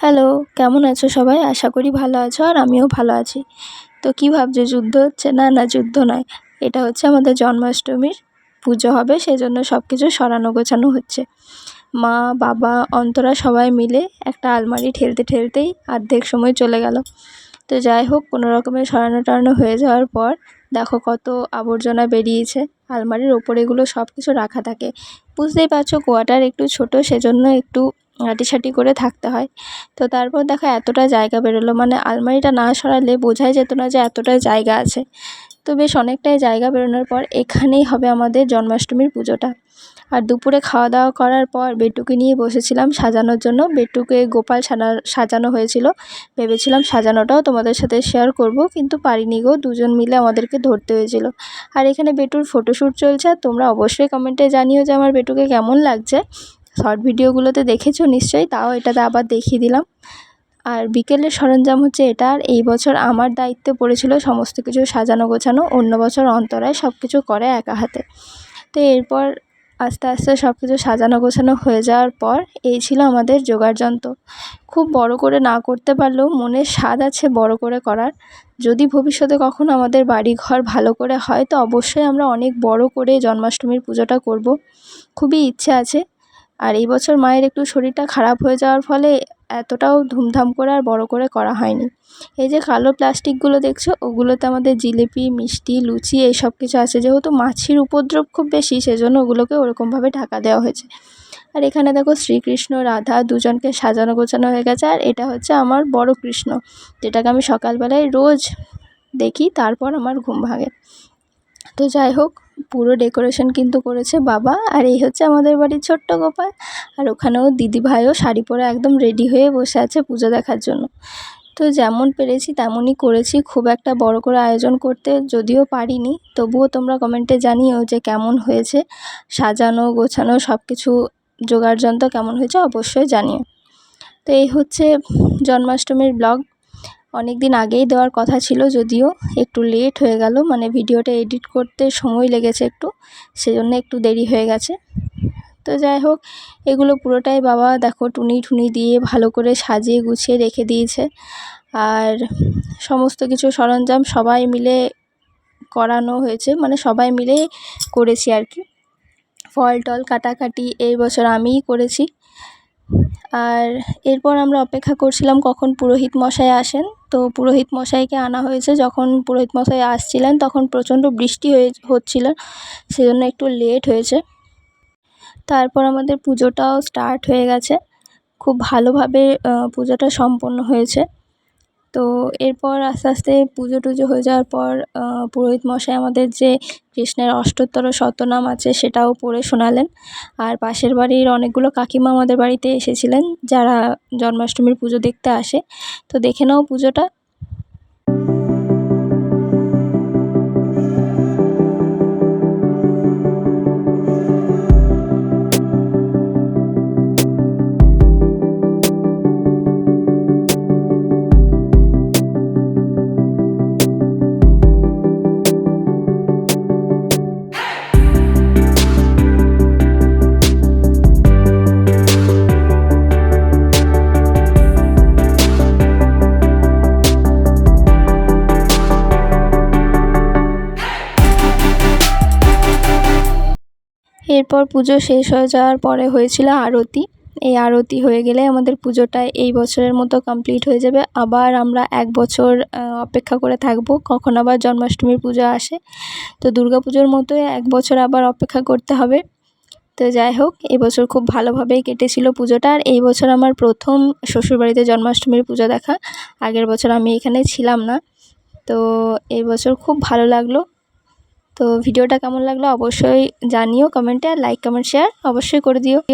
Hello, কেমন আছো সবাই? আশা করি ভালো আছো আর আমিও ভালো আছি। তো কী ভাবছ, যুদ্ধ হচ্ছে না না যুদ্ধ নয়? এটা হচ্ছে আমাদের জন্মাষ্টমীর পুজো হবে সেই জন্য সব কিছু সরানো গোছানো হচ্ছে। মা, বাবা, অন্তরা সবাই মিলে একটা আলমারি ঠেলতে ঠেলতেই অর্ধেক সময় চলে গেল। তো যাই হোক, কোনো রকমের সরানো টরানো হয়ে যাওয়ার পর দেখো কত আবর্জনা বেরিয়েছে। আলমারির ওপরে এগুলো সব কিছু রাখা থাকে। বুঝতেই পারছ কোয়াটার একটু ছোট, সেজন্য একটু ঘাঁটিসাটি করে থাকতে হয়। তো তারপর দেখো এতটা জায়গা বেরোলো। মানে আলমারিটা না সরালে বোঝাই যেত না যে এতটা জায়গা আছে। তো বেশ অনেকটাই জায়গা বেরোনোর পর এখানেই হবে আমাদের জন্মাষ্টমীর পুজোটা। আর দুপুরে খাওয়া দাওয়া করার পর বেটুকে নিয়ে বসেছিলাম সাজানোর জন্য। বেটুকে গোপাল সাজানো হয়েছিল। ভেবেছিলাম সাজানোটাও তোমাদের সাথে শেয়ার করব, কিন্তু পারিনি গো। দুজন মিলে আমাদেরকে ধরতে হয়েছিল। আর এখানে বেটুর ফটোশ্যুট চলছে। তোমরা অবশ্যই কমেন্টে জানিও যে আমার বেটুকে কেমন লাগছে। শর্ট ভিডিওগুলোতে দেখেছ নিশ্চয়ই, তাও এটাতে আবার দেখিয়ে দিলাম। আর বিকেলের সরঞ্জাম হচ্ছে এটা, আর এই বছর আমার দায়িত্বে পড়েছিল সমস্ত কিছু সাজানো গোছানো, অন্য বছর অন্তরায় সব কিছু করে একা হাতে। তো এরপর আস্তে আস্তে সব কিছু সাজানো গোছানো হয়ে যাওয়ার পর এই ছিল আমাদের জোগাড় যন্ত্র। খুব বড় করে না করতে পারলেও মনের স্বাদ আছে বড় করে করার। যদি ভবিষ্যতে কখনো আমাদের বাড়ি ঘর ভালো করে হয়, তো অবশ্যই আমরা অনেক বড় করে জন্মাষ্টমীর পুজোটা করব। খুবই ইচ্ছে আছে। আর এই বছর মায়ের একটু শরীরটা খারাপ হয়ে যাওয়ার ফলে এতটাও ধুমধাম করে আর বড় করে করা হয়নি। এই যে কালো প্লাস্টিকগুলো দেখছ, ওগুলোতে আমাদের জিলিপি, মিষ্টি, লুচি এই সব কিছু আছে। যেহেতু মাছির উপদ্রব খুব বেশি, সেজন্য ওগুলোকে ওরকমভাবে ঢাকা দেওয়া হয়েছে। আর এখানে দেখো শ্রীকৃষ্ণ, রাধা দুজনকে সাজানো গোছানো হয়ে গেছে। আর এটা হচ্ছে আমার বড় কৃষ্ণ, যেটাকে আমি সকালবেলায় রোজ দেখি, তারপর আমার ঘুম ভাঙে। তো যাই হোক, পুরো ডেকোরেশন কিন্তু করেছে বাবা। আর এই হচ্ছে আমাদের বাড়ির ছোট্ট গোপাল। আর ওখানেও দিদিভাইও শাড়ি পরে একদম রেডি হয়ে বসে আছে পুজো দেখার জন্য। তো যেমন পেরেছি তেমনই করেছি, খুব একটা বড় করে আয়োজন করতে যদিও পারিনি। তবুও তোমরা কমেন্টে জানিও যে কেমন হয়েছে। সাজানো, গোছানো সব কিছু জোগাড় যন্ত্র কেমন হয়েছে অবশ্যই জানিও। তো এই হচ্ছে জন্মাষ্টমীর ব্লগ অনেক দিন আগেই দেওয়ার কথা ছিল, যদিও একটু লেট হয়ে গেল মানে ভিডিওটা এডিট করতে সময় লেগেছে একটু, সেজন্য একটু দেরি হয়ে গেছে। তো যাই হোক, এগুলো পুরোটাই বাবা দেখো টুনি ঠুনি দিয়ে ভালো করে সাজিয়ে গুছিয়ে রেখে দিয়েছে। আর সমস্ত কিছু সরঞ্জাম সবাই মিলে করানো হয়েছে মানে সবাই মিলে করেছি আর কি। ফল টল, কাটাকাটি, এই বছর আমিই করেছি। আর এরপর আমরা অপেক্ষা করছিলাম কখন পুরোহিত মশাই আসেন। তো পুরোহিত মশাইকে আনা হয়েছে, যখন পুরোহিত মশাই আসছিলেন তখন প্রচণ্ড বৃষ্টি হয়ে হচ্ছিল, সেজন্য একটু লেট হয়েছে। তারপর আমাদের পুজোটাও স্টার্ট হয়ে গেছে। খুব ভালোভাবে পুজোটা সম্পন্ন হয়েছে। তো এরপর আস্তে আস্তে পুজো টুজো হয়ে যাওয়ার পর পুরোহিত মশাই আমাদের যে কৃষ্ণের অষ্টোত্তর শতনাম আছে সেটাও পড়ে শোনালেন। আর পাশের বাড়ির অনেকগুলো কাকিমা আমাদের বাড়িতে এসেছিলেন, যারা জন্মাষ্টমীর পুজো দেখতে আসে। তো দেখে নাও পুজোটা। এরপর পুজো শেষ হয়ে যাওয়ার পরে হয়েছিল আরতি। এই আরতি হয়ে গেলে আমাদের পুজোটা এই বছরের মতো কমপ্লিট হয়ে যাবে। আবার আমরা এক বছর অপেক্ষা করে থাকব। কখন আবার জন্মাষ্টমীর পুজো আসে। তো দুর্গা পুজোর মতোই এক বছর আবার অপেক্ষা করতে হবে। তো যাই হোক এবছর খুব ভালোভাবেই কেটেছিল পুজোটা। আর এই বছর আমার প্রথম শ্বশুরবাড়িতে জন্মাষ্টমীর পুজো দেখা। আগের বছর আমি এখানে ছিলাম না। তো এই বছর খুব ভালো লাগল। তো ভিডিওটা কেমন লাগল অবশ্যই জানিও কমেন্টে আর লাইক কমেন্ট শেয়ার অবশ্যই করে দিও।